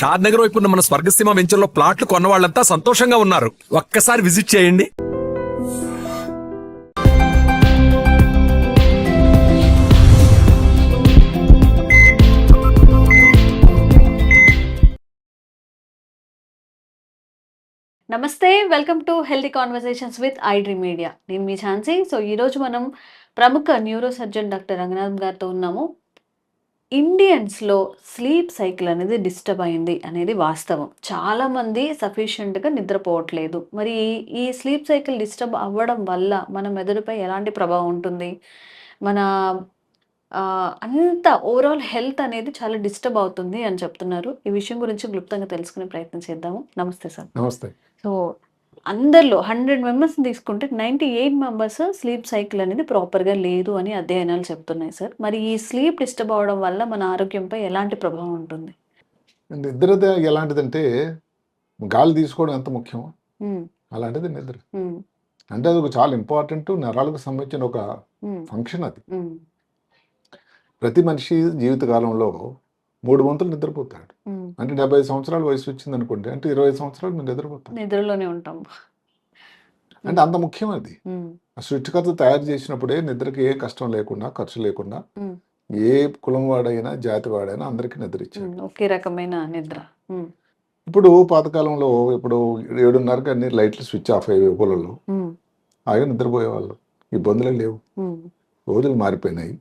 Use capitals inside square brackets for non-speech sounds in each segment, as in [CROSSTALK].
షాద్ నగర్ వైపు ఉన్న మన స్వర్గసీమ వెంచర్లో ప్లాట్లు కొన్న వాళ్ళంతా సంతోషంగా ఉన్నారు. ఒక్కసారి విజిట్ చేయండి. నమస్తే welcome to healthy conversations with iDream media నేను మీ ఛాన్సీ సో ఈరోజు మనం ప్రముఖ న్యూరో సర్జన్ డాక్టర్ రంగనాథ్ గారితో ఉన్నాము. ఇండియన్స్లో స్లీప్ సైకిల్ అనేది డిస్టర్బ్ అయింది అనేది వాస్తవం. చాలామంది సఫిషియెంట్గా నిద్రపోవట్లేదు. మరి ఈ- స్లీప్ సైకిల్ డిస్టర్బ్ అవ్వడం వల్ల మన మెదడుపై ఎలాంటి ప్రభావం ఉంటుంది? మన అంత ఓవరాల్ హెల్త్ అనేది చాలా డిస్టర్బ్ అవుతుంది అని చెప్తున్నారు. ఈ విషయం గురించి క్లుప్తంగా తెలుసుకునే ప్రయత్నం చేద్దాము. నమస్తే సార్. నమస్తే. సో అందరిలో హండ్రెడ్ మెంబర్స్ తీసుకుంటే ninety eight members sleep cycle అనేది ప్రాపర్గా లేదు అని అధ్యయనాలు చెప్తున్నాయి సార్. మరి ఈ స్లీప్ డిస్టర్బ్ అవడం వల్ల మన ఆరోగ్యంపై ఎలాంటి ప్రభావం ఉంటుంది? నిద్ర ఎలాంటిదంటే గాలి తీసుకోవడం ఎంత ముఖ్యం అలాంటిది నిద్ర. అంటే అది ఒక చాలా ఇంపార్టెంట్ నరాలకు సంబంధించిన ఒక ఫంక్షన్ అది. ప్రతి మనిషి జీవితకాలంలో మూడు వంతులు నిద్రపోతాడు. అంటే డెబ్బై సంవత్సరాల వయసు వచ్చింది అనుకోండి అంటే ఇరవై సంవత్సరాలు మీరు నిద్రపోతారు నిద్రలోనే ఉంటాం. అంటే అంత ముఖ్యం అది. సృష్టికర్త తయారు చేసినప్పుడే నిద్రకి ఏ కష్టం లేకుండా ఖర్చు లేకుండా ఏ కులం వాడైనా జాతి వాడైనా అందరికీ నిద్ర ఇచ్చాడు ఒకే రకమైన నిద్ర. ఇప్పుడు పాతకాలంలో ఇప్పుడు ఏడున్నరకి అన్ని లైట్లు స్విచ్ ఆఫ్ అయ్యే ఉమ్, హాయిగా నిద్రపోయేవాళ్ళు. ఇబ్బందులే లేవు. రోజులు మారిపోయినాయి.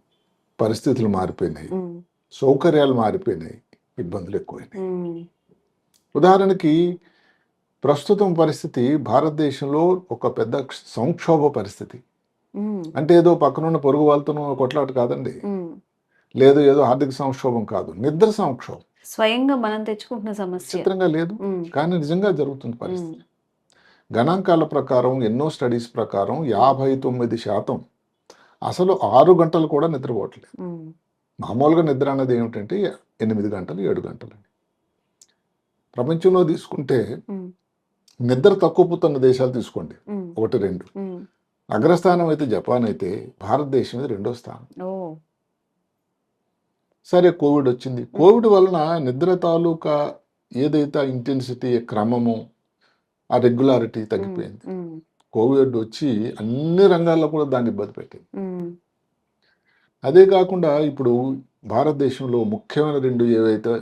పరిస్థితులు మారిపోయినాయి. సౌకర్యాలు మారిపోయినాయి ఇబ్బందులు ఎక్కువైనాయి. ఉదాహరణకి ప్రస్తుతం పరిస్థితి భారతదేశంలో ఒక పెద్ద సంక్షోభ పరిస్థితి. అంటే ఏదో పక్కనున్న పొరుగు వాళ్ళతో కొట్లాట కాదండి. లేదు ఏదో ఆర్థిక సంక్షోభం కాదు నిద్ర సంక్షోభం. స్వయంగా మనం తెచ్చుకుంటున్న సమస్య. చిత్రంగా లేదు కానీ నిజంగా జరుగుతుంది పరిస్థితి. గణాంకాల ప్రకారం ఎన్నో స్టడీస్ ప్రకారం యాభై తొమ్మిది శాతం అసలు ఆరు గంటలు కూడా నిద్రపోవట్లేదు. మామూలుగా నిద్ర అన్నది ఏమిటంటే ఎనిమిది గంటలు ఏడు గంటలు ప్రపంచంలో తీసుకుంటే నిద్ర తక్కువ పోతున్న దేశాలు తీసుకోండి. ఒకటి రెండు. అగ్రస్థానం అయితే జపాన్ అయితే భారతదేశం ఇది రెండో స్థానం. సరే కోవిడ్ వచ్చింది. కోవిడ్ వలన నిద్ర తాలూకా ఏదైతే ఇంటెన్సిటీ క్రమము ఆ రెగ్యులారిటీ తగ్గిపోయింది. కోవిడ్ వచ్చి అన్ని రంగాల్లో కూడా దాన్ని ఇబ్బంది పెట్టింది. అదే కాకుండా ఇప్పుడు భారతదేశంలో ముఖ్యమైన రెండు ఏవైతే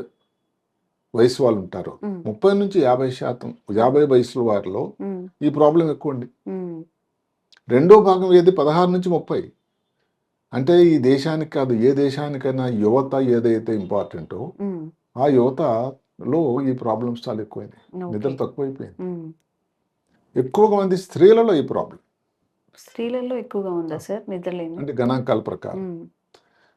వయసు వాళ్ళు ఉంటారో ముప్పై నుంచి యాభై శాతం యాభై వయసుల వారిలో ఈ ప్రాబ్లం ఎక్కువ ఉమ్, రెండో భాగం ఏది? పదహారు నుంచి ముప్పై. అంటే ఈ దేశానికి కాదు ఏ దేశానికైనా యువత ఏదైతే ఇంపార్టెంటో ఆ యువతలో ఈ ప్రాబ్లమ్స్ చాలా ఎక్కువైనాయి. నిద్ర తక్కువైపోయింది. ఎక్కువగా మంది స్త్రీలలో ఈ ప్రాబ్లం స్త్రీలలో ఎక్కువగా ఉందా సార్? నిద్రలేమి అంటే గణాంకాల ప్రకారం.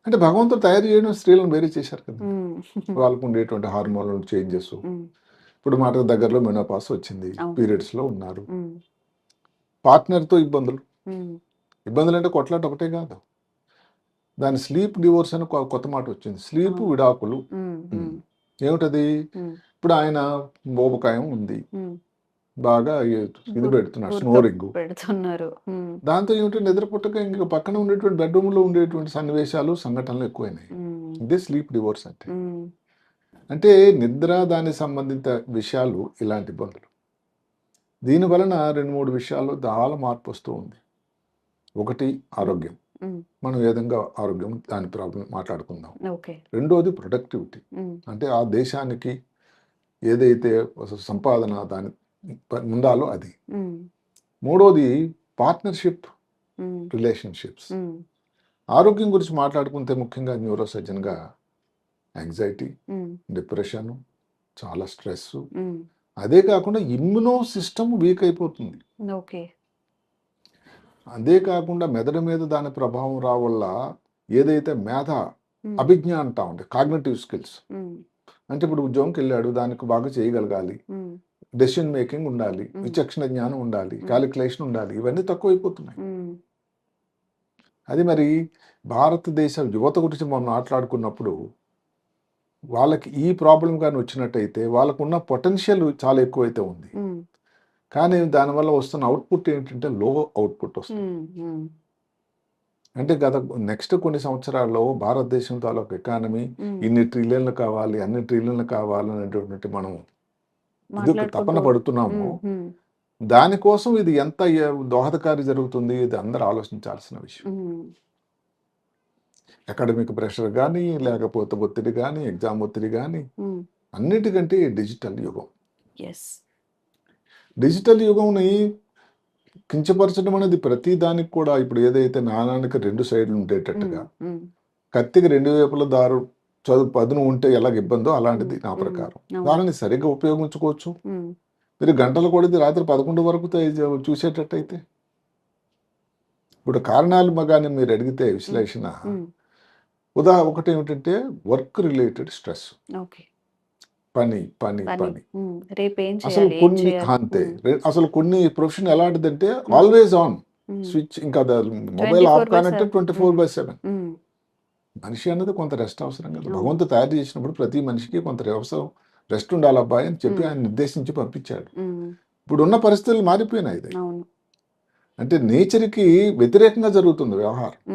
అంటే భగవంతుడు తయారు చేయడం స్త్రీలను వేరే చేశారు కదా. [LAUGHS] వాళ్ళకు ఉండేటువంటి హార్మోనల్ చేంజెస్. ఇప్పుడు మాట దగ్గరలో మెనోపాస్ వచ్చింది. పీరియడ్స్లో ఉన్నారు. ఉమ్, పార్ట్నర్తో ఇబ్బందులు. ఇబ్బందులు అంటే కొట్లాట ఒకటే కాదు. దాని స్లీప్ డివోర్స్ అని కొత్త మాట వచ్చింది. స్లీప్. విడాకులు. ఏమిటది? ఇప్పుడు ఆయన మోపకాయం ఉంది. బాగా ఇది గుర్తు స్నోరింగ్. పెడుతున్నారు. దాంతో ఏమిటి నిద్ర పుట్టక ఇంకా పక్కన ఉండేటువంటి బెడ్రూమ్లో ఉండేటువంటి సన్నివేశాలు సంఘటనలు ఎక్కువైనాయి. ఇదే స్లీప్ డివోర్స్ అంటే. అంటే నిద్ర దానికి సంబంధిత విషయాలు ఇలాంటి ఇబ్బందులు. దీని వలన రెండు మూడు విషయాల్లో చాలా మార్పు వస్తూ ఉంది. ఒకటి ఆరోగ్యం. మనం ఏ విధంగా ఆరోగ్యం దాని ప్రాబ్లం మాట్లాడుకుందాం. రెండోది ప్రొడక్టివిటీ. అంటే ఆ దేశానికి ఏదైతే సంపాదన దాని ఉండాలో అది. మూడోది పార్ట్నర్షిప్ రిలేషన్షిప్స్. ఆరోగ్యం గురించి మాట్లాడుకుంటే ముఖ్యంగా న్యూరో సర్జన్గా యాంగ్జైటీ డిప్రెషన్ చాలా స్ట్రెస్ అదే కాకుండా ఇమ్యునో సిస్టమ్ వీక్ అయిపోతుంది. ఓకే. అదే కాకుండా మెదడు మీద దాని ప్రభావం రావల్ల ఏదైతే మేధ అభిజ్ఞ అంటా ఉండే కాగ్నేటివ్ స్కిల్స్. అంటే ఇప్పుడు ఉద్యోగంకి వెళ్ళాడు దానికి బాగా చేయగలగాలి. డెసిషన్ మేకింగ్ ఉండాలి. విచక్షణ జ్ఞానం ఉండాలి. క్యాలిక్యులేషన్ ఉండాలి ఇవన్నీ తక్కువైపోతున్నాయి. అది మరి భారతదేశ యువత గురించి మనం మాట్లాడుకున్నప్పుడు వాళ్ళకి ఈ ప్రాబ్లం కానీ వచ్చినట్టయితే వాళ్ళకు ఉన్న పొటెన్షియల్ చాలా ఎక్కువైతే ఉంది. కానీ దానివల్ల వస్తున్న అవుట్పుట్ ఏంటంటే లో అవుట్పుట్ వస్తుంది. అంటే గత నెక్స్ట్ కొన్ని సంవత్సరాల్లో భారతదేశం తాలూకు ఎకానమీ ఇన్ని ట్రిలియన్లు కావాలి అన్ని ట్రిలియన్లు కావాలి అనేటువంటి మనం తపన పడుతున్నాము. దానికోసం ఇది ఎంత దోహదకారి జరుగుతుంది ఇది అందరూ ఆలోచించాల్సిన విషయం. అకాడమిక్ ప్రెషర్ కానీ లేకపోతే ఒత్తిడి కానీ ఎగ్జామ్ ఒత్తిడి కానీ అన్నిటికంటే డిజిటల్ యుగం. డిజిటల్ యుగంని కించపరచడం అనేది ప్రతి దానికి కూడా ఇప్పుడు ఏదైతే నాణానికి రెండు సైడ్లు ఉండేటట్టుగా కత్తికి రెండు వైపుల దారు చదువు పదును ఉంటే ఎలాగ ఇబ్బందో అలాంటిది నా ప్రకారం. దానిని సరిగ్గా ఉపయోగించుకోవచ్చు. మీరు గంటల కొడిది రాత్రి పదకొండు వరకు చూసేటట్టయితే. ఇప్పుడు కారణాలు మగాని మీరు అడిగితే విశ్లేషణ. ఉదా ఒకటి ఏమిటంటే వర్క్ రిలేటెడ్ స్ట్రెస్. పని పని పని అసలు కొన్ని అంతే. అసలు కొన్ని ప్రొఫెషన్ ఎలాంటిదంటే ఆల్వేస్ ఆన్. స్విచ్ ఇంకా మొబైల్ 24 ఆఫ్ కానంటే 7. Twenty four by seven. మనిషి అన్నది కొంత రెస్ట్ అవసరం కదా. అవును. భగవంతుడు తయారు చేసినప్పుడు ప్రతి మనిషికి కొంత అవసరం రెస్ట్ ఉండాలి అబ్బాయి అని చెప్పి. ఆయన నిర్దేశించి పంపించాడు. ఇప్పుడు ఉన్న పరిస్థితులు మారిపోయినాయి ఇది. అంటే నేచర్కి వ్యతిరేకంగా జరుగుతుంది వ్యవహారం.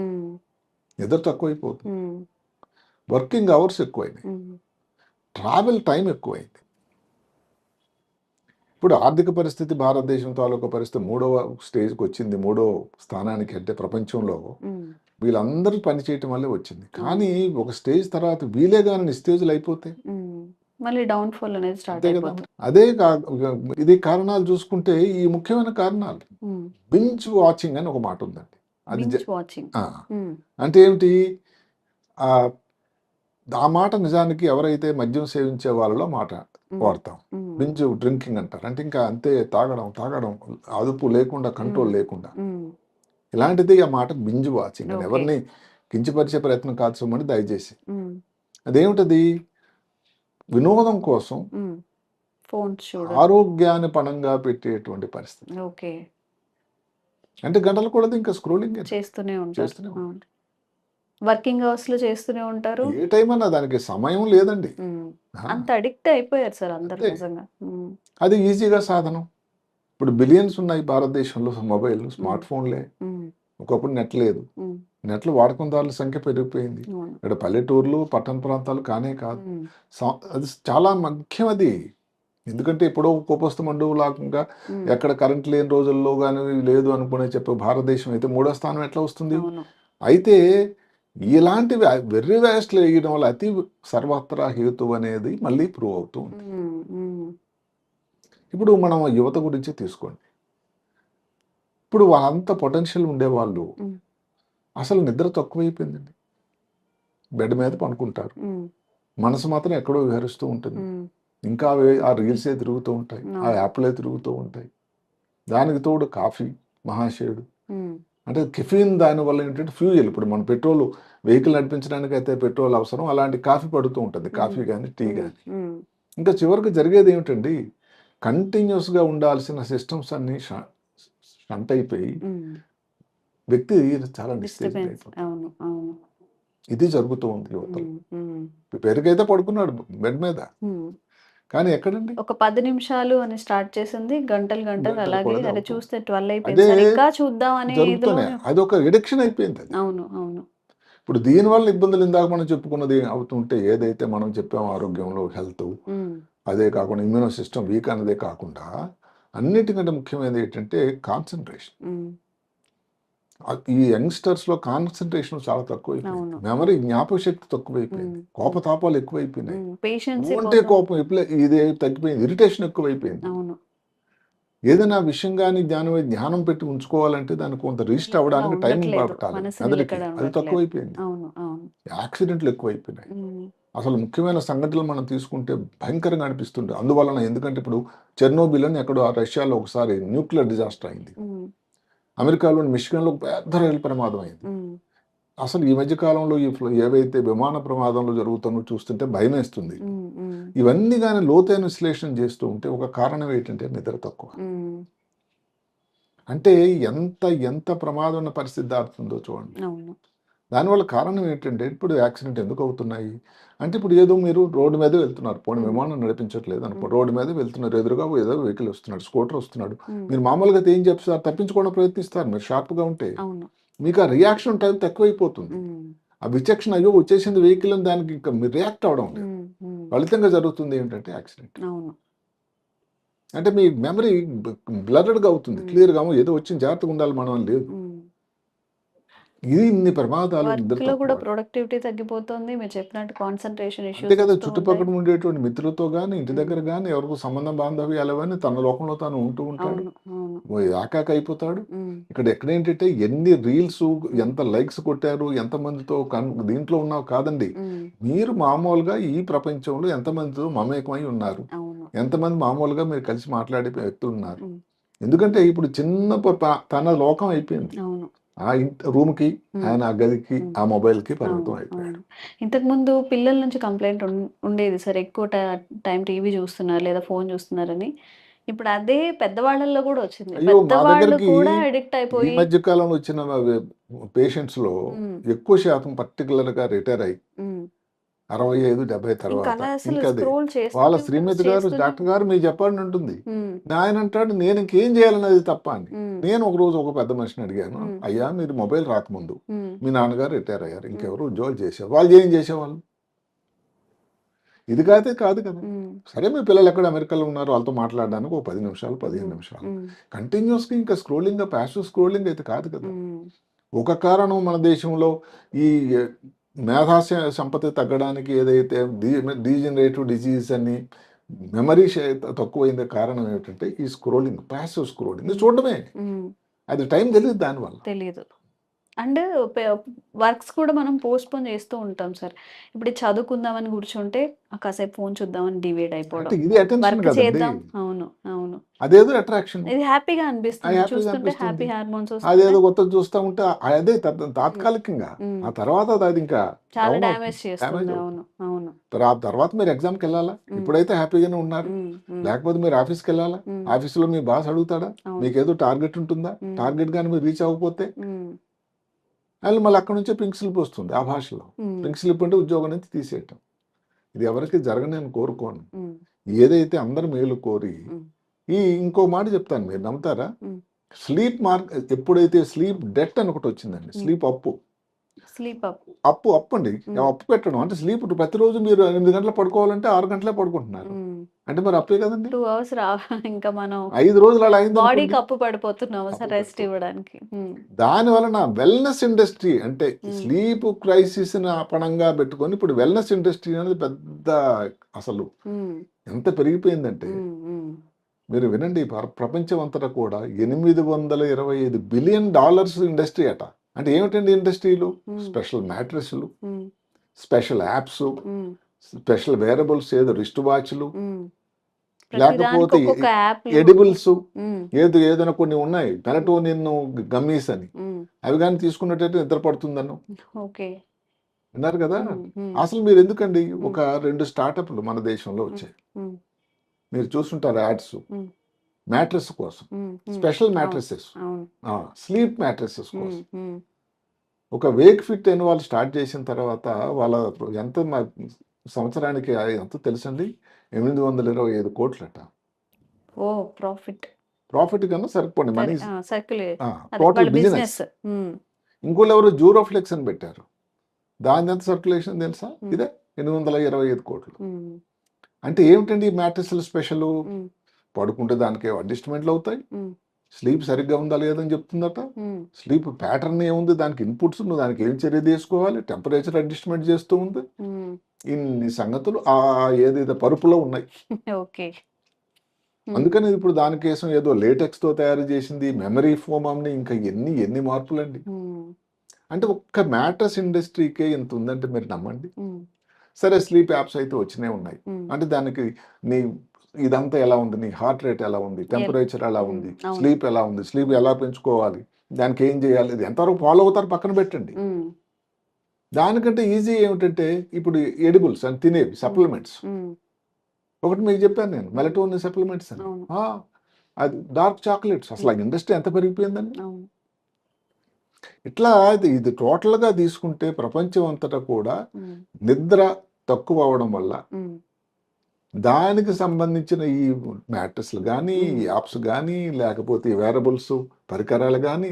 నిద్ర తక్కువైపోతుంది. వర్కింగ్ అవర్స్ ఎక్కువైనాయి. ట్రావెల్ టైం ఎక్కువైంది. ఇప్పుడు ఆర్థిక పరిస్థితి భారతదేశం తాలూకా పరిస్థితి మూడవ స్టేజ్కి వచ్చింది. మూడో స్థానానికి అంటే ప్రపంచంలో వీళ్ళందరూ పని చేయటం వల్లే వచ్చింది. కానీ ఒక స్టేజ్ తర్వాత వీలే కానీ నిస్తేజులు అయిపోతే ఉమ్. మళ్ళీ డౌన్ ఫాల్ అనేది స్టార్ట్ అదే ఇది కారణాలు చూసుకుంటే ఈ ముఖ్యమైన కారణాలు. బింజ్ వాచింగ్ అని ఒక మాట ఉందండి. అది అంటే ఏమిటి? ఆ మాట నిజానికి ఎవరైతే మద్యం సేవించే వాళ్ళలో మాట వాడతాం. బింజ్ డ్రింకింగ్ అంటారు. అంటే ఇంకా అంతే తాగడం తాగడం అదుపు లేకుండా కంట్రోల్. లేకుండా. ఇలాంటిది ఆ మాట బింజ్ వాచింగ్. ఎవరిని కించపరిచే ప్రయత్నం కాల్చమని దయచేసి. ఉమ్, అదేమిటది? వినోదం కోసం ఆరోగ్యాన్ని పణంగా పెట్టేటువంటి పరిస్థితి. ఓకే. అంటే గంటలు కూడా ఇంకా స్క్రోలింగ్. చేస్తూనే ఉంటారు. వర్కింగ్ అవర్స్లో చేస్తూనే ఉంటారు. ఏ టైం అన్నా దానికి సమయం లేదండి. అంత అడిక్ట్ అయిపోయారు సార్ అందరు. నిజంగా. అది ఈజీగా సాధనం. ఇప్పుడు బిలియన్స్ ఉన్నాయి భారతదేశంలో మొబైల్ స్మార్ట్ ఫోన్లే ఒకప్పుడు నెట్ లేదు. నెట్లు వాడకందారుల సంఖ్య పెరిగిపోయింది. ఇక్కడ పల్లెటూర్లు పట్టణ ప్రాంతాలు కానే కాదు. అది చాలా ముఖ్యం అది. ఎందుకంటే ఎప్పుడో లాగా ఉమ్, ఎక్కడ కరెంట్ లేని రోజుల్లో కానీ లేదు అనుకునే చెప్పే భారతదేశం అయితే మూడో స్థానం ఎట్లా వస్తుంది? అయితే ఇలాంటివి వెర్రి వ్యాస్ట్లు వేయడం వల్ల అతి సర్వత్రా హేతు అనేది మళ్ళీ ప్రూవ్ అవుతూ ఉంది ఇప్పుడు మనం యువత గురించి తీసుకోండి. ఇప్పుడు వాళ్ళంత పొటెన్షియల్ ఉండేవాళ్ళు. అసలు నిద్ర తక్కువైపోయిందండి. బెడ్ మీద పనుకుంటారు మనసు మాత్రం ఎక్కడో విహరిస్తూ ఉంటుంది. ఇంకా ఆ రీల్సే తిరుగుతూ ఉంటాయి. ఆ. యాప్లే తిరుగుతూ ఉంటాయి. దానికి తోడు కాఫీ మహాశయుడు. అంటే కెఫీన్ దానివల్ల ఏంటంటే ఫ్యూయల్. ఇప్పుడు మన పెట్రోల్ వెహికల్ నడిపించడానికి అయితే పెట్రోల్ అవసరం. అలాంటి కాఫీ పడుతూ ఉంటుంది. కాఫీ కానీ టీ కానీ ఇంకా చివరికి జరిగేది ఏమిటండి? కంటిన్యూస్గా ఉండాల్సిన సిస్టమ్స్ అన్ని షంట్ అయిపోయి. వ్యక్తి చాలా అవును అవును. ఇది జరుగుతూ ఉంది యువతలు. పేరుకైతే పడుకున్నాడు బెడ్ మీద. కానీ ఎక్కడండి? ఒక పది నిమిషాలు అని స్టార్ట్ చేసింది గంటలు గంటలు అలాగే. చూస్తే ట్వెల్వ్ అయిపోయింది. ఇంకా చూద్దాం అనే అది ఒక ఎడిక్షన్ అయిపోయింది అవును అవును. ఇప్పుడు దీనివల్ల ఇబ్బందులు ఇందాక మనం చెప్పుకున్నది అవుతుంటే ఏదైతే మనం చెప్పామో ఆరోగ్యంలో హెల్త్ అదే కాకుండా ఇమ్యూనో సిస్టమ్ వీక్ అన్నదే కాకుండా అన్నిటికంటే ముఖ్యమైనది ఏంటంటే కాన్సన్ట్రేషన్. ఈ యంగ్స్టర్స్లో కాన్సన్ట్రేషన్ చాలా తక్కువైపోయింది. మెమరీ జ్ఞాపక శక్తి తక్కువైపోయింది. కోపతాపాలు ఎక్కువైపోయినాయి. ఉంటే కోపం ఇది తగ్గిపోయింది. ఇరిటేషన్ ఎక్కువైపోయింది. ఏదైనా విషయం కానీ జ్ఞానం ధ్యానం పెట్టి ఉంచుకోవాలంటే దానికి కొంత రిజిస్టర్ అవ్వడానికి టైం. పట్టాలి అది. తక్కువైపోయింది. యాక్సిడెంట్లు ఎక్కువైపోయినాయి. అసలు ముఖ్యమైన సంఘటనలు మనం తీసుకుంటే భయంకరంగా అనిపిస్తుంది అందువలన ఎందుకంటే ఇప్పుడు చెర్నోబిల్ అని ఎక్కడో రష్యాలో ఒకసారి న్యూక్లియర్ డిజాస్టర్ అయింది. అమెరికాలోని మిషిగన్లో పెద్ద రైలు ప్రమాదం అయింది. అసలు ఈ మధ్య కాలంలో ఈ ఏవైతే విమాన ప్రమాదంలో జరుగుతుందో చూస్తుంటే భయం వేస్తుంది ఇవన్నీ కానీ లోతైన విశ్లేషణ చేస్తూ ఉంటే ఒక కారణం ఏంటంటే నిద్ర తక్కువ. అంటే ఎంత ఎంత ప్రమాదం ఉన్న పరిస్థితి దాటుతుందో చూడండి. దానివల్ల కారణం ఏంటంటే ఇప్పుడు యాక్సిడెంట్ ఎందుకు అవుతున్నాయి? అంటే ఇప్పుడు ఏదో మీరు రోడ్డు మీద వెళ్తున్నారు. పోనీ. విమానం నడిపించట్లేదు అనుకో. రోడ్డు మీద వెళ్తున్నారు. ఎదురుగా ఏదో వెహికల్ వస్తున్నాడు స్కూటర్ వస్తున్నాడు. మీరు మామూలుగా ఏం చెప్తారు? తప్పించుకోవడం ప్రయత్నిస్తారు. మీరు షార్ప్గా ఉంటే మీకు ఆ రియాక్షన్ టైం తక్కువైపోతుంది. ఆ విచక్షణ అయ్యో! వచ్చేసింది వెహికల్ అని దానికి ఇంకా మీరు రియాక్ట్ అవడం లేదు. ఫలితంగా జరుగుతుంది ఏంటంటే యాక్సిడెంట్. అంటే మీ మెమరీ బ్లర్డ్గా అవుతుంది. క్లియర్గా ఏదో వచ్చిన జాగ్రత్తగా ఉండాలి మనం లేదు ఇన్ని ప్రమాదాలు కూడా. ప్రొడక్టివిటీ తగ్గిపోతుంది. మీరు చెప్పినట్టు కాన్సన్ట్రేషన్ అంతే కదా చుట్టుపక్కల ఉండేటువంటి మిత్రులతో కానీ ఇంటి దగ్గర కానీ ఎవరికి సంబంధం బాంధవ్యాలు కానీ తన లోకంలో తాను ఉంటూ ఉంటాడు. ఏకాక అయిపోతాడు. ఇక్కడ ఎక్కడేంటంటే ఎన్ని రీల్స్ ఎంత లైక్స్ కొట్టారు ఎంత మందితో కన్ దీంట్లో ఉన్నావు కాదండి. మీరు మామూలుగా ఈ ప్రపంచంలో ఎంతమందితో మమేకమై ఉన్నారు? ఎంతమంది మామూలుగా మీరు కలిసి మాట్లాడే వ్యక్తులు ఉన్నారు. ఎందుకంటే ఇప్పుడు చిన్న తన లోకం అయిపోయింది. ఆ రూమ్కి ఉమ్. ఆయన ఆ గదికి. ఆ మొబైల్కి అవును, పరిమితం అయిపోయాడు అవును. ఇంతకు ముందు పిల్లల నుంచి కంప్లైంట్ ఉండేది సార్ ఎక్కువ టైం టీవీ చూస్తున్నారు లేదా ఫోన్ చూస్తున్నారని ఇప్పుడు అదే పెద్దవాళ్ళల్లో కూడా వచ్చింది పెద్దవాళ్ళు కూడా అడిక్ట్ ఈ అయిపోయి మధ్య కాలంలో వచ్చిన పేషెంట్స్లో ఎక్కువ శాతం పర్టికులర్గా రిటైర్ అయ్యి. అరవై ఐదు డెబ్బై తర్వాత. ఇంకా వాళ్ళ శ్రీమతి గారు డాక్టర్ గారు మీరు చెప్పండి ఉంటుంది ఆయన అంటాడు నేను ఇంకేం చేయాలన్నది తప్ప అని నేను ఒక రోజు ఒక పెద్ద మనిషిని అడిగాను. అయ్యా మీరు మొబైల్ రాకముందు మీ నాన్నగారు రిటైర్ అయ్యారు ఇంకెవరు ఉద్యోగాలు చేసేవారు వాళ్ళు ఏం చేసేవాళ్ళు? ఇది కాదే కాదు కదా. సరే మీ పిల్లలు ఎక్కడ అమెరికాలో ఉన్నారు? వాళ్ళతో మాట్లాడడానికి ఒక పది నిమిషాలు పదిహేను నిమిషాలు. కంటిన్యూస్గా ఇంకా స్క్రోలింగ్ ప్యాసివ్ స్క్రోలింగ్ అయితే కాదు కదా. ఒక కారణం మన దేశంలో ఈ మేధా సంపత్తి తగ్గడానికి ఏదైతే డీజనరేటివ్ డిజీజ్ అని మెమరీ తక్కువైంది కారణం ఏమిటంటే ఈ స్క్రోలింగ్ ప్యాసివ్ స్క్రోలింగ్. చూడడమే. అది టైం తెలియదు దానివల్ల. తెలియదు అండ్ వర్క్స్ కూడా మనం పోస్ట్ పోన్ చేస్తూ ఉంటాం సార్. ఇప్పుడు చదువుకుందామని కూర్చుంటే కాసేపు ఫోన్ చూద్దామని డివైడ్ అయిపోవడం. వర్క్ చేద్దాం. అవును అవును. అదేదో అట్రాక్షన్ ఇది హ్యాపీగా అనిపిస్తుంది. చూస్తుంటే. హ్యాపీ హార్మోన్స్ అదేదో కొత్త చూస్తా ఉంటే అదే తాత్కాలికంగా. ఆ తర్వాత అది ఇంకా చాలా డ్యామేజ్. చేస్తుంది. అవును అవును. తర్వాత మీరు ఎగ్జామ్కి వెళ్ళాలా. ఇప్పుడైతే హ్యాపీగానే ఉన్నారు. లేకపోతే మీరు ఆఫీస్కి వెళ్ళాలా ఆఫీసులో మీ బాస్ అడుగుతాడా. మీకు ఏదో టార్గెట్ ఉంటుందా. టార్గెట్ కానీ మీరు రీచ్ అవ్వకపోతే? వాళ్ళు మళ్ళీ అక్కడ నుంచే పింక్ స్లిప్ వస్తుంది ఆ భాషలో. పింక్ స్లిప్ అంటే ఉద్యోగం నుంచి తీసేయటం. ఇది ఎవరికి జరగని నేను కోరుకోను. ఉమ్, ఏదైతే అందరు మేలు కోరి ఉమ్. ఈ ఇంకో మాట చెప్తాను మీరు నమ్ముతారా. స్లీప్ మార్క్ ఎప్పుడైతే స్లీప్ డెట్ అని ఒకటి వచ్చిందండి. స్లీప్ అప్పు. స్లీప్ అప్. అప్పు అప్పు అండి. అప్పు పెట్టడం. అంటే స్లీప్ ప్రతిరోజు మీరు ఎనిమిది గంటలు పడుకోవాలంటే ఆరు గంటలే పడుకుంటున్నారు. అంటే మరి అప్పే కదండి? టూ అవర్స్ [LAUGHS] ఇంకా మనం ఐదు రోజులు అలా అయింది బాడీకి. అప్పు పడిపోతున్నాము సార్ రెస్ట్ పడిపోతున్నాం. ఇవ్వడానికి. దాని వలన వెల్నెస్ ఇండస్ట్రీ అంటే. స్లీప్ క్రైసిస్ పణంగా పెట్టుకొని ఇప్పుడు వెల్నెస్ ఇండస్ట్రీ అనేది పెద్ద అసలు ఎంత పెరిగిపోయిందంటే మీరు వినండి ప్ర- ప్రపంచం అంతటా కూడా ఎనిమిది వందల ఇరవై ఐదు బిలియన్ డాలర్స్ ఇండస్ట్రీ అట. అంటే ఏమిటండి ఇండస్ట్రీలు? స్పెషల్ మ్యాట్రెస్లు స్పెషల్ యాప్స్ స్పెషల్ వేరబుల్స్ ఏదో రిస్ట్ వాచ్లు. లేకపోతే ఎడిబుల్స్ ఏదో ఏదైనా కొన్ని ఉన్నాయి. మెలటోనిన్ గమ్మీస్ అని అవి కానీ తీసుకున్నట్టయితే నిద్ర పడుతుందను. ఓకే. విన్నారు కదా? అసలు మీరు ఎందుకండి ఒక రెండు స్టార్టప్లు మన దేశంలో వచ్చాయి. మీరు చూస్తుంటారు యాడ్స్. మ్యాట్రెస్ కోసం. Special mattresses. స్లీప్ మ్యాట్రెసెస్ కోసం. ఒక వేక్ ఫిట్ అని వాళ్ళు స్టార్ట్ చేసిన తర్వాత వాళ్ళ ఎంత సంవత్సరానికి ఎంత తెలుసండి? ఎనిమిది వందల ఇరవై ఐదు కోట్లట. ఓ ప్రాఫిట్. ప్రాఫిట్ కన్నా సరిపోండి మనీ. Total business. ఇంకోళ్ళు ఎవరు జూరోఫ్లెక్స్ అని పెట్టారు. దాని ఎంత సర్క్యులేషన్ తెలుసా. ఇదే ఎనిమిది వందల ఇరవై ఐదు కోట్లు. అంటే ఏమిటండి మ్యాట్రెస్ల స్పెషల్? పడుకుంటే దానికి అడ్జస్ట్మెంట్లు అవుతాయి. స్లీప్ సరిగ్గా ఉందా లేదని చెప్తుందట. స్లీప్ ప్యాటర్న్ ఏముంది? దానికి ఇన్పుట్స్ నువ్వు దానికి ఏం చర్య తీసుకోవాలి? టెంపరేచర్ అడ్జస్ట్మెంట్ చేస్తూ ఉంది. ఇన్ని సంగతులు ఆ ఏదైతే పరుపులో ఉన్నాయి. [LAUGHS] అందుకని ఇప్పుడు దానికోసం ఏదో latex తో తయారు చేసింది మెమరీ ఫోమ్ అని ఇంకా ఎన్ని ఎన్ని మార్పులండి. అంటే ఒక్క మ్యాట్రస్ ఇండస్ట్రీకే ఇంత ఉందంటే మీరు నమ్మండి. సరే స్లీప్ యాప్స్ అయితే వచ్చినే ఉన్నాయి. అంటే దానికి నీ ఇదంతా ఎలా ఉంది? నీ హార్ట్ రేట్ ఎలా ఉంది? టెంపరేచర్ ఎలా. ఉంది. స్లీప్ ఎలా ఉంది? స్లీప్ ఎలా పెంచుకోవాలి? దానికి ఏం చేయాలి? ఇది ఎంతవరకు ఫాలో అవుతారు పక్కన పెట్టండి. దానికంటే ఈజీ ఏమిటంటే ఇప్పుడు ఎడిబుల్స్ అని తినేవి సప్లిమెంట్స్. ఒకటి మీకు చెప్పాను నేను మెలటోనిన్ సప్లిమెంట్స్ అని. అది డార్క్ చాక్లెట్స్. అసలు ఇండస్ట్రీ ఎంత పెరిగిపోయిందండి ఇట్లా ఇది ఇది టోటల్గా తీసుకుంటే ప్రపంచం అంతటా కూడా నిద్ర తక్కువ అవడం వల్ల దానికి సంబంధించిన ఈ మ్యాట్రస్లు కానీ. యాప్స్ కానీ లేకపోతే వేరబుల్స్ పరికరాలు కానీ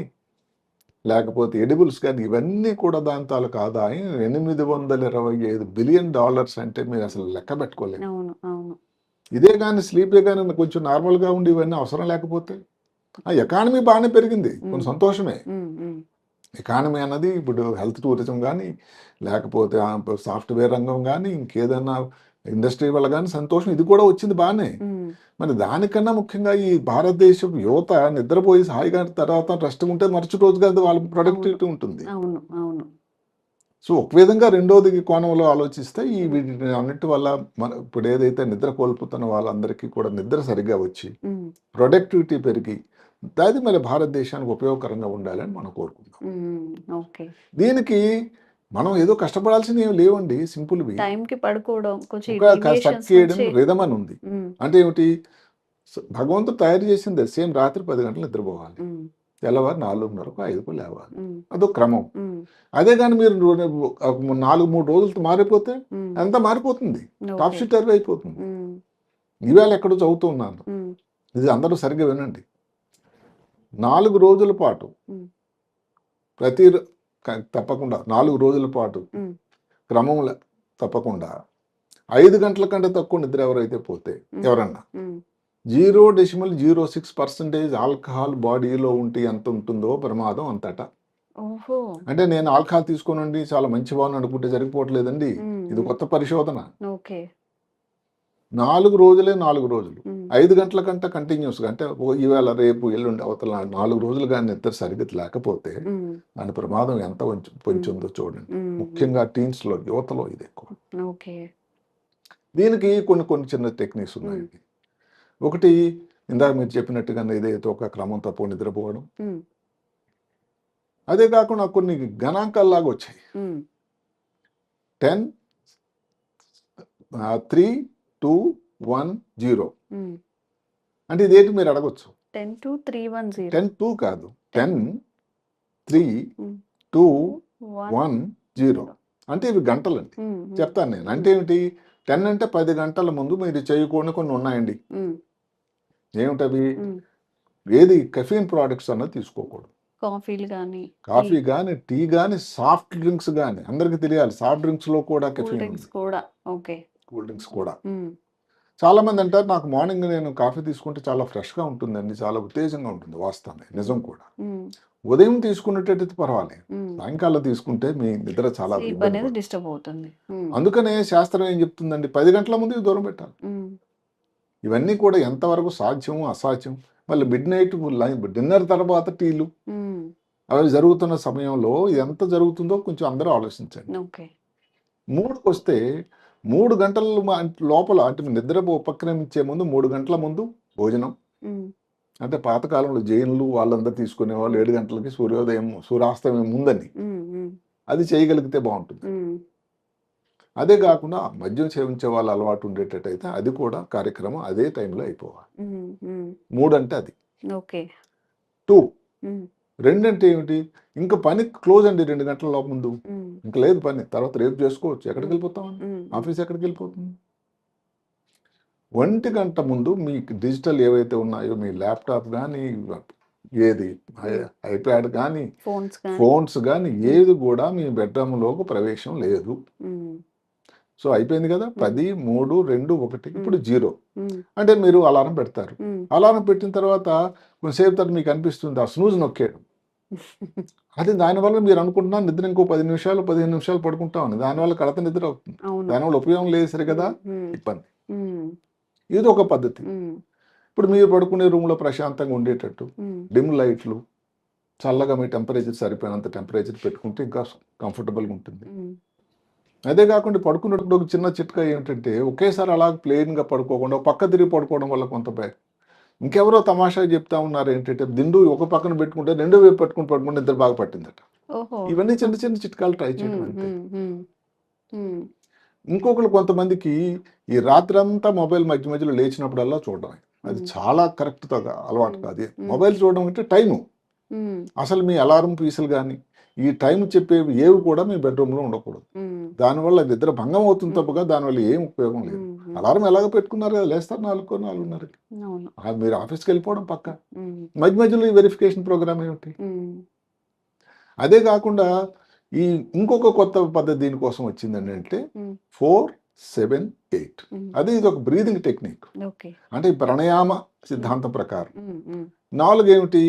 లేకపోతే ఎడిబుల్స్ కానీ ఇవన్నీ కూడా దాని తాలూకు ఆదాయం ఎనిమిది వందల ఇరవై ఐదు బిలియన్ డాలర్స్ అంటే మీరు అసలు లెక్క పెట్టుకోలేదు ఇదే కానీ స్లీపే కానీ కొంచెం నార్మల్గా ఉండి ఇవన్నీ అవసరం లేకపోతే ఆ ఎకానమీ బాగానే పెరిగింది కొన్ని సంతోషమే. ఎకానమీ అన్నది ఇప్పుడు హెల్త్ టూరిజం కానీ లేకపోతే సాఫ్ట్వేర్ రంగం కానీ ఇంకేదైనా ఇండస్ట్రీ వల్ల కానీ సంతోషం. ఇది కూడా వచ్చింది బాగానే. మరి దానికన్నా ముఖ్యంగా ఈ భారతదేశం యువత నిద్రపోయి హాయిగా తర్వాత రెస్ట్ ఉంటే మరుసటి రోజు కాదు వాళ్ళ ప్రొడక్టివిటీ ఉంటుంది. సో ఒక విధంగా రెండోది కోణంలో ఆలోచిస్తే ఈ వీటి అన్నిటి వల్ల మన ఇప్పుడు ఏదైతే నిద్ర కోల్పోతున్న వాళ్ళందరికీ కూడా నిద్ర సరిగ్గా వచ్చి ప్రొడక్టివిటీ పెరిగి అది మరి భారతదేశానికి ఉపయోగకరంగా ఉండాలని మనం కోరుకుందాం. దీనికి మనం ఏదో కష్టపడాల్సిన ఏమి లేవండి పడుకోవడం కొంచెం సక్ చేయడం నుంచి- రిధం అని ఉంది అంటే ఏమిటి? భగవంతుడు తయారు చేసింది సేమ్ రాత్రి పది గంటలు నిద్రపోవాలి. తెల్లవారు నాలుగున్నరకు ఐదుకు లేవాలి. అదో క్రమం. అదే కానీ మీరు నాలుగు మూడు రోజులతో మారిపోతే అంతా మారిపోతుంది. టాప్. షిట్ అయిపోతుంది. ఉమ్, ఈవేళ ఎక్కడో చదువుతూ ఉన్నాను. ఉమ్, ఇది అందరూ సరిగ్గా వినండి. నాలుగు రోజుల పాటు. ప్రతి తప్పకుండా. నాలుగు రోజుల పాటు. క్రమంలో తప్పకుండా. ఐదు గంటల కంటే తక్కువ నిద్ర ఎవరైతే పోతే. ఎవరన్నా. Zero decimal zero six percentage alcohol బాడీలో ఉంటే ఎంత ఉంటుందో ప్రమాదం అంతటా. అంటే నేను ఆల్కహాల్ తీసుకోనండి చాలా మంచివాడిని అనుకుంటే సరిపోవట్లేదండి. ఉమ్, ఇది కొత్త పరిశోధన. నాలుగు రోజులే నాలుగు రోజులు. ఐదు గంటల కంటే కంటిన్యూస్గా అంటే ఈవేళ రేపు ఎల్లుండి అవతల నాలుగు రోజులు కానీ నిద్ర సరిగ్గా లేకపోతే దాని ప్రమాదం ఎంత వంచు- పొంచుందో చూడండి. ముఖ్యంగా టీన్స్లో యువతలో ఇది ఎక్కువ. దీనికి కొన్ని కొన్ని చిన్న టెక్నిక్స్ ఉన్నాయి. ఒకటి ఇందాక మీరు చెప్పినట్టుగా ఏదైతే ఒక క్రమం తప్పు నిద్రపోవడం. అదే కాకుండా కొన్ని గణాంకాల్లాగా వచ్చాయి. Ten three two one zero. Um. అంటే ఇదేంటి మీరు అడగొచ్చు? Ten two three one zero. Ten two కాదు. Ten. Three um. Two one zero. అంటే ఇవి గంటలండి. చెప్తాను నేను. అంటే ఏమిటి టెన్ అంటే పది గంటల ముందు మీరు చేయకూడని కొన్ని ఉన్నాయండి. ఏమిటవి. ఏది? కెఫీన్ ప్రోడక్ట్స్ అన్నది తీసుకోకూడదు. కాఫీలు కానీ కాఫీ కానీ టీ కానీ సాఫ్ట్ డ్రింక్స్ కానీ అందరికీ తెలియాలి సాఫ్ట్ డ్రింక్స్లో కూడా కెఫీన్ కూడా. ఓకే. కూల్ డ్రింక్స్ కూడా. ఉమ్, చాలా మంది అంటారు నాకు మార్నింగ్ నేను కాఫీ తీసుకుంటే చాలా ఫ్రెష్గా ఉంటుందండి చాలా ఉత్తేజంగా ఉంటుంది వాస్తవమే నిజం కూడా. ఉదయం తీసుకున్నట్టయితే పర్వాలేదు. సాయంకాలం తీసుకుంటే మీ నిద్ర చాలా. డిస్టర్బ్ అవుతుంది. అందుకనే శాస్త్రం ఏం చెప్తుందండి పది గంటల ముందు దూరం పెట్టాలి. ఇవన్నీ కూడా ఎంతవరకు సాధ్యం అసాధ్యం మళ్ళీ మిడ్ నైట్ డిన్నర్ తర్వాత టీలు. అవి జరుగుతున్న సమయంలో ఎంత జరుగుతుందో కొంచెం అందరూ ఆలోచించండి. మూడుకి వస్తే మూడు గంటల లోపల అంటే నిద్ర ఉపక్రమించే ముందు మూడు గంటల ముందు భోజనం. అంటే పాతకాలంలో జైన్లు వాళ్ళందరూ తీసుకునే వాళ్ళు ఏడు గంటలకి సూర్యోదయం సూర్యాస్తమయం ఉమ్, అది చేయగలిగితే బాగుంటుంది. అదే కాకుండా మద్యం సేవించే వాళ్ళు అలవాటు ఉండేటట్టయితే అది కూడా కార్యక్రమం అదే టైంలో అయిపోవాలి. మూడు అంటే అది. ఓకే. టూ. రెండు అంటే ఏమిటి? ఇంకా పని క్లోజ్ అండి రెండు గంటల లోపు ముందు. ఇంకా లేదు పని. తర్వాత రేపు చేసుకోవచ్చు. ఎక్కడికి వెళ్ళిపోతామని ఉమ్, ఆఫీస్ ఎక్కడికి వెళ్ళిపోతుంది? ఒంటి గంట ముందు మీ డిజిటల్ ఏవైతే ఉన్నాయో మీ ల్యాప్టాప్ కానీ ఏది? ఐప్యాడ్ కానీ ఫోన్స్ కానీ ఏది కూడా మీ బెడ్రూమ్లోకి ప్రవేశం లేదు. సో అయిపోయింది కదా? పది మూడు రెండు ఒకటి. ఇప్పుడు జీరో. అంటే మీరు అలారం పెడతారు. అలారం పెట్టిన తర్వాత కొంతసేపు తర్వాత మీకు అనిపిస్తుంది ఆ స్నూజ్ నొక్కేయడం. అది దానివల్ల మీరు అనుకుంటున్నారు నిద్ర ఇంకో పది నిమిషాలు పదిహేను నిమిషాలు పడుకుంటామని దానివల్ల కడత నిద్ర అవుతుంది. దానివల్ల ఉపయోగం లేదు సరే కదా? ఇబ్బంది. ఇది ఒక పద్ధతి. ఇప్పుడు మీరు పడుకునే రూమ్లో ప్రశాంతంగా ఉండేటట్టు డిమ్ లైట్లు చల్లగా మీ టెంపరేచర్ సరిపోయినంత టెంపరేచర్ పెట్టుకుంటే ఇంకా కంఫర్టబుల్గా ఉంటుంది. అదే కాకుండా పడుకున్నప్పుడు ఒక చిన్న చిట్కా ఏంటంటే ఒకేసారి అలా ప్లెయిన్గా పడుకోకుండా పక్క తిరిగి పడుకోవడం వల్ల కొంత ఇంకెవరో తమాషా చెప్తా ఉన్నారు ఏంటంటే దిండు ఒక పక్కన పెట్టుకుంటే రెండు వైపు పట్టుకుని పడుకుంటే నిద్ర బాగా పట్టిందట. ఇవన్నీ చిన్న చిన్న చిట్కాలు ట్రై చేయడం అంతే. ఉమ్, ఇంకొకరు కొంతమందికి ఈ రాత్రంతా మొబైల్ మధ్య మధ్యలో లేచినప్పుడల్లా చూడడం. అది. చాలా కరెక్ట్ అలవాటు. కాదు. మొబైల్ చూడడం అంటే టైము. అసలు మీ అలారం పీసులు కానీ ఈ టైం చెప్పేవి ఏవి కూడా మీ బెడ్రూమ్లో ఉండకూడదు. దానివల్ల నిద్ర భంగం అవుతుంది తప్పగా దానివల్ల ఏం ఉపయోగం లేదు. అలారం ఎలాగ పెట్టుకున్నారు? కదా లేస్తారు నాలుగు నాలుగున్నరకి. మీరు ఆఫీస్కి వెళ్ళిపోవడం పక్క. మధ్య మధ్యలో ఈ వెరిఫికేషన్ ప్రోగ్రామ్ ఏమిటి? అదే కాకుండా ఈ ఇంకొక కొత్త పద్ధతి దీనికోసం వచ్చిందండి అంటే. Four seven eight. అది ఇది ఒక బ్రీదింగ్ టెక్నిక్ అంటే ప్రాణాయామ సిద్ధాంతం ప్రకారం. నాలుగు ఏమిటి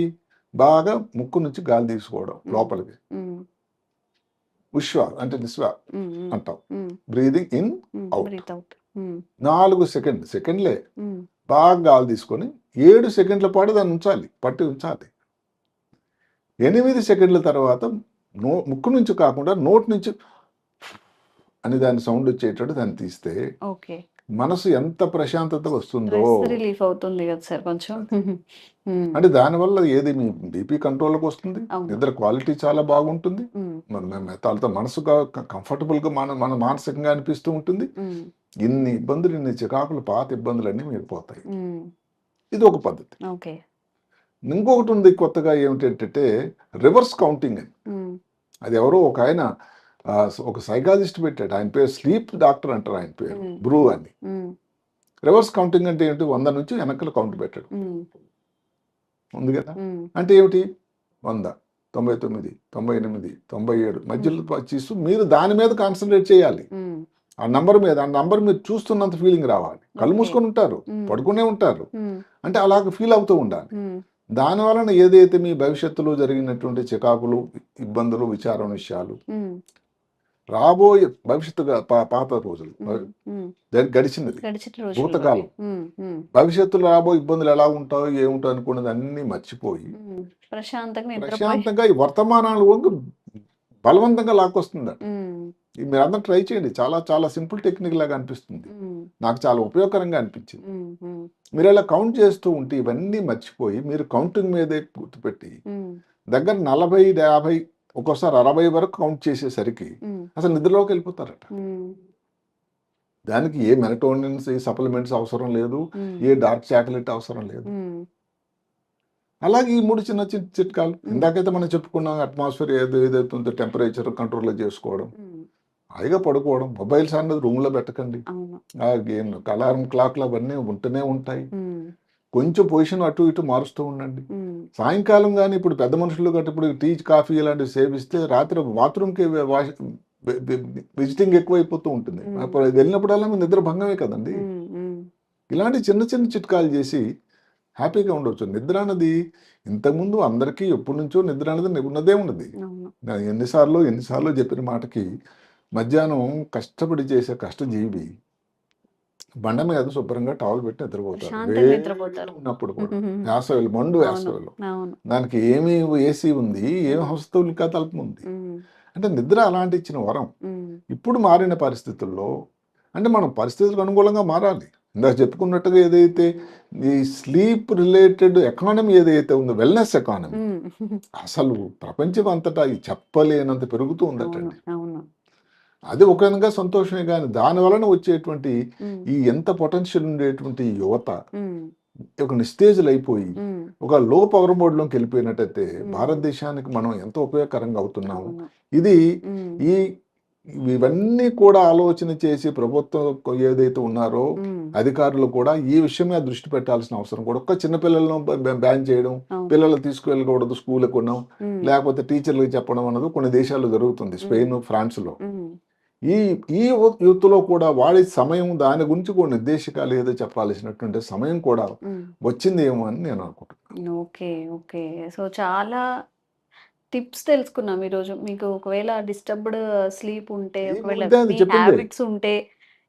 బాగా ముక్కు నుంచి గాలి తీసుకోవడం లోపలికి. ఉష్వ అంటే నిశ్వ. అంటాం. Breathing in. మ్మ్. నాలుగు సెకండ్ సెకండ్లే. బాగా గాలి తీసుకొని ఏడు సెకండ్ల పాటు దాన్ని ఉంచాలి పట్టి ఉంచాలి ఎనిమిది సెకండ్ల తర్వాత నో ముక్కు నుంచి కాకుండా నోటి నుంచి అని దాని సౌండ్ వచ్చేటట్టు దాన్ని తీస్తే మనసు ఎంత ప్రశాంతత వస్తుందో రిలీఫ్ అవుతుంది కదా సార్ కొంచెం. [LAUGHS] అంటే దానివల్ల ఏది మీ బీపీ కంట్రోల్కి వస్తుంది. నిద్ర క్వాలిటీ చాలా బాగుంటుంది మ్మ్. మన- మన- వాళ్ళతో మనసుగా కంఫర్టబుల్గా మన మన మానసికంగా అనిపిస్తూ ఉంటుంది. ఇన్ని ఇబ్బందులు ఇన్ని చికాకులు పాత ఇబ్బందులన్నీ మీరు పోతాయి. ఇది ఒక పద్ధతి ఇంకొకటి ఉంది కొత్తగా ఏమిటంటే రివర్స్ కౌంటింగ్ అని. అది ఎవరో ఒక ఆయన ఒక సైకాలజిస్ట్ పెట్టాడు ఆయన పేరు స్లీప్ డాక్టర్ అంటారు ఆయన పేరు. బ్రూ అని. రివర్స్ కౌంటింగ్ అంటే ఏంటి వంద నుంచి వెనకల కౌంట్ పెట్టాడు. ఉంది కదా. అంటే ఏమిటి వంద తొంభై తొమ్మిది తొంభై ఎనిమిది తొంభై ఏడు మధ్యలో చూస్తూ మీరు దాని మీద కాన్సన్ట్రేట్ చేయాలి. ఆ నంబర్ మీద ఆ నంబర్ మీరు చూస్తున్నంత ఫీలింగ్ రావాలి కళ్ళు. మూసుకొని ఉంటారు. పడుకునే ఉంటారు. అంటే అలాగ ఫీల్ అవుతూ ఉండాలి. దాని వలన ఏదైతే మీ భవిష్యత్తులో జరిగినటువంటి చికాకులు ఇబ్బందులు విచారం విషయాలు. రాబోయే భవిష్యత్తుగా పాత రోజులు గడిచినది. భూతకాలం. భవిష్యత్తులో రాబోయే ఇబ్బందులు ఎలా ఉంటాయో ఏముంటాయో అనుకున్నది అన్ని మర్చిపోయి. ప్రశాంతంగా ఈ వర్తమానాలు బలవంతంగా లాక్కొస్తుంది మ్మ్. ఇది మీరు అందరూ ట్రై చేయండి చాలా చాలా సింపుల్ టెక్నిక్ లాగా అనిపిస్తుంది. నాకు చాలా ఉపయోగకరంగా అనిపించింది. మీరు ఇలా కౌంట్ చేస్తూ ఉంటే ఇవన్నీ మర్చిపోయి మీరు కౌంటింగ్ మీదే గుర్తుపెట్టి. దగ్గర నలభై యాభై ఒక్కోసారి అరవై వరకు కౌంట్ చేసేసరికి. అసలు నిద్రలోకి వెళ్ళిపోతారట. దానికి ఏ మెలటోనిన్స్ ఏ సప్లిమెంట్స్ అవసరం లేదు. ఏ డార్క్ చాక్లెట్ అవసరం లేదు. అలాగే ఈ మూడు చిన్న చిన్న చిట్కాలు ఇందాకైతే మనం చెప్పుకున్నాం అట్మాస్ఫియర్ ఏదో ఏదైతుందో టెంపరేచర్ కంట్రోల్లో చేసుకోవడం. హాయిగా పడుకోవడం మొబైల్స్ అన్నది రూమ్లో పెట్టకండి అవును ఆ గేమ్ అలారం క్లాక్లు అవన్నీ ఉంటూనే ఉంటాయి. కొంచెం పొజిషన్ అటు ఇటు మారుస్తూ ఉండండి. సాయంకాలం కానీ ఇప్పుడు పెద్ద మనుషులు గట్రా ఇప్పుడు టీ కాఫీ ఇలాంటివి సేవిస్తే రాత్రి బాత్రూమ్కి విజిటింగ్ ఎక్కువైపోతూ ఉంటుంది. అప్పుడు వెళ్ళినప్పుడల్లా మీ నిద్ర భంగమే కదండి. ఇలాంటి చిన్న చిన్న చిట్కాలు చేసి హ్యాపీగా ఉండొచ్చు నిద్ర అన్నది ఇంతకుముందు అందరికీ ఎప్పటి నుంచో నిద్ర అనేది ఉన్నదే ఉన్నది ఎన్నిసార్లు ఎన్నిసార్లు చెప్పిన మాటకి మధ్యాహ్నం కష్టపడి చేసే కష్టజీవి బండ మీద శుభ్రంగా టవల్ పెట్టి నిద్రపోతారు. ఉన్నప్పుడు కూడా. [LAUGHS] వేసవిలో మండు వేసవిలో దానికి ఏమి ఏసీ ఉంది ఏమి హస్తవులికా తలుపు ఉంది. అంటే నిద్ర అలాంటి ఇచ్చిన వరం. ఇప్పుడు మారిన పరిస్థితుల్లో అంటే మనం పరిస్థితులకు అనుకూలంగా మారాలి ఇందాక చెప్పుకున్నట్టుగా ఏదైతే ఈ స్లీప్ రిలేటెడ్ ఎకానమీ ఏదైతే ఉందో వెల్నెస్ ఎకానమీ. అసలు ప్రపంచం అంతటా ఈ చెప్పలేనంత పెరుగుతూ ఉందటండి అది ఒక విధంగా సంతోషమే కానీ దాని వలన వచ్చేటువంటి. ఈ ఎంత పొటెన్షియల్ ఉండేటువంటి యువత. ఒక నిస్తేజులు అయిపోయి. ఒక లో పవర్ మోడ్లోకి వెళ్ళిపోయినట్టయితే. భారతదేశానికి మనం ఎంతో ఉపయోగకరంగా అవుతున్నాము ఇది. ఈ ఇవన్నీ కూడా ఆలోచన చేసి ప్రభుత్వం ఏదైతే ఉన్నారో. అధికారులు కూడా ఈ విషయం మీద దృష్టి పెట్టాల్సిన అవసరం కూడా ఒక్క చిన్న పిల్లలను బ- బ్యాన్ చేయడం. పిల్లలు తీసుకువెళ్ళకూడదు స్కూల్కి మ్మ్. లేకపోతే టీచర్లకు చెప్పడం అన్నది కొన్ని దేశాల్లో జరుగుతుంది స్పెయిన్ ఫ్రాన్స్లో. ఈ ఈ యూత్లో కూడా వాడి సమయం దాని గురించి కూడా నిర్దేశకాలు ఏదో చెప్పాల్సినటువంటి సమయం కూడా. వచ్చింది ఏమో అని నేను అనుకుంటున్నాను ఓకే ఓకే సో చాలా టిప్స్ తెలుసుకున్నాం ఈరోజు మీకు ఒకవేళ డిస్టర్బ్డ్ స్లీప్ ఉంటే ఒకవేళ. హ్యాబిట్స్ ఉంటే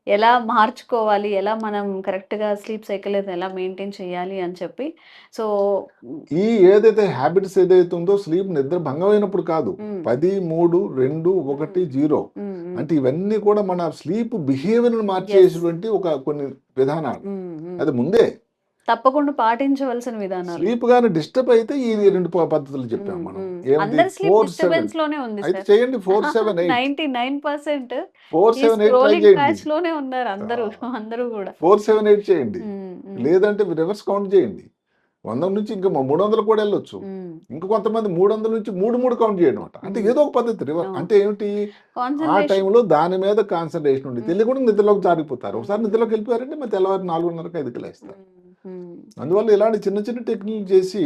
ఎలా మార్చుకోవాలి ఎలా మనం కరెక్ట్గా స్లీప్ సైకిల్ ఎలా మెయింటైన్ చేయాలి అని చెప్పి. సో ఈ ఏదైతే హ్యాబిట్స్ ఏదైతే ఉందో స్లీప్ నిద్ర భంగమైనప్పుడు కాదు. పది మూడు రెండు ఒకటి జీరో. అంటే ఇవన్నీ కూడా మన స్లీప్ బిహేవియర్ మార్చేటువంటి ఒక కొన్ని విధానాలు. అది ముందే. తప్పకుండా పాటించవలసిన విధానాలు. స్లీప్ గాని డిస్టర్బ్ అయితే ఈ రెండు పద్ధతులు చెప్పాం మనం. అయితే చేయండి four seven ninety nine percent four seven ఎయిట్లోనే ఉన్నారు అందరూ అందరూ కూడా. ఫోర్ సెవెన్ ఎయిట్ చేయండి. లేదంటే రివర్స్ కౌంట్ చేయండి. వంద నుంచి ఇంకా మూడు వందలు కూడా వెళ్ళొచ్చు. ఇంకా కొంతమంది మూడు వందల నుంచి మూడు మూడు కౌంట్ చేయడం అనమాట అంటే. ఏదో ఒక పద్ధతి రివర్స్. అంటే ఏమిటి? ఆ. టైంలో దాని మీద కాన్సన్ట్రేషన్ ఉంది మ్మ్. తెలియకుండా నిద్రలోకి జారిపోతారు. ఒకసారి నిద్రలోకి వెళ్ళిపోయారంటే మరి తెల్లవారు నాలుగున్నరకు ఐదుకి లేస్తారు అందువల్ల ఇలాంటి చిన్న చిన్న టెక్నిక్ చేసి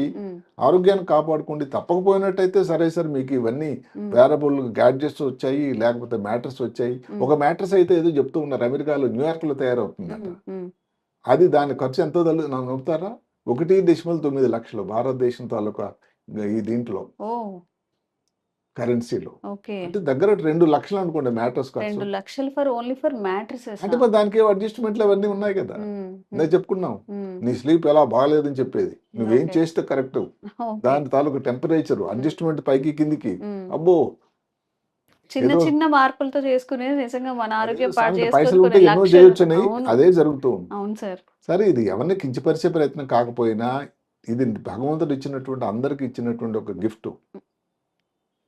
ఆరోగ్యాన్ని కాపాడుకోండి. తప్పకపోయినట్టయితే సరే సార్ మీకు ఇవన్నీ వేరబుల్ గ్యాడ్జెట్స్ వచ్చాయి లేకపోతే మ్యాటర్స్ వచ్చాయి. ఒక మ్యాటర్స్ అయితే ఏదో చెప్తూ ఉన్నారు అమెరికాలో న్యూయార్క్లో తయారవుతుందట. అది దాని ఖర్చు ఎంతో తెలు నాకు నమ్ముతారా? ఒకటి దశమల్ తొమ్మిది లక్షలు భారతదేశం తాలూకా ఈ దీంట్లో. కరెన్సీలో. అంటే దగ్గర రెండు లక్షలు అనుకోండి మ్యాటర్స్ ఖర్చు రెండు లక్షలు ఫర్ ఓన్లీ ఫర్ మ్యాట్రిసెస్? అంటే మరి దానికి అడ్జస్ట్మెంట్లు అవన్నీ ఉన్నాయి కదా. నేను చెప్పుకున్నాం. నీ స్లీప్ ఎలా బాగాలేదని చెప్పేది. నువ్వేం. చేస్తే కరెక్ట్. దాని తాలూకు టెంపరేచర్ అడ్జస్ట్మెంట్ పైకి కిందికి. అబ్బో! చిన్న చిన్న మార్పులతో చేసుకునేది నిజంగా మన ఆరోగ్యం పైసలు ఉంటే ఎన్నో. చేయొచ్చని. అదే జరుగుతూ ఉంది. అవును సార్. సరే ఇది ఎవరిని కించపరిచే ప్రయత్నం కాకపోయినా ఇది భగవంతుడు ఇచ్చినటువంటి అందరికి ఇచ్చినటువంటి ఒక గిఫ్ట్.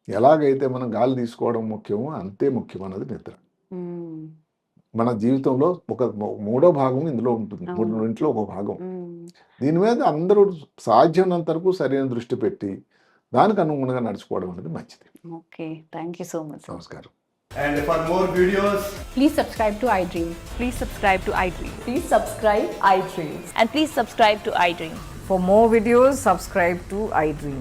ఎలాగైతే మనం గాలి తీసుకోవడం ముఖ్యమో అంతే ముఖ్యం అన్నది నిద్ర మన జీవితంలో ఒక మూడో భాగం ఇందులో ఉంటుంది. మూడింట్లో ఒక భాగం. దీని మీద అందరూ సాధ్యమైనంత వరకు సరైన దృష్టి పెట్టి దానికి అనుగుణంగా నడుచుకోవడం అనేది మంచిది okay thank you so much నమస్కారం And for more videos, Please subscribe to iDream. Please subscribe to iDream. Please subscribe iDream. And please subscribe to iDream. For more videos, subscribe to iDream.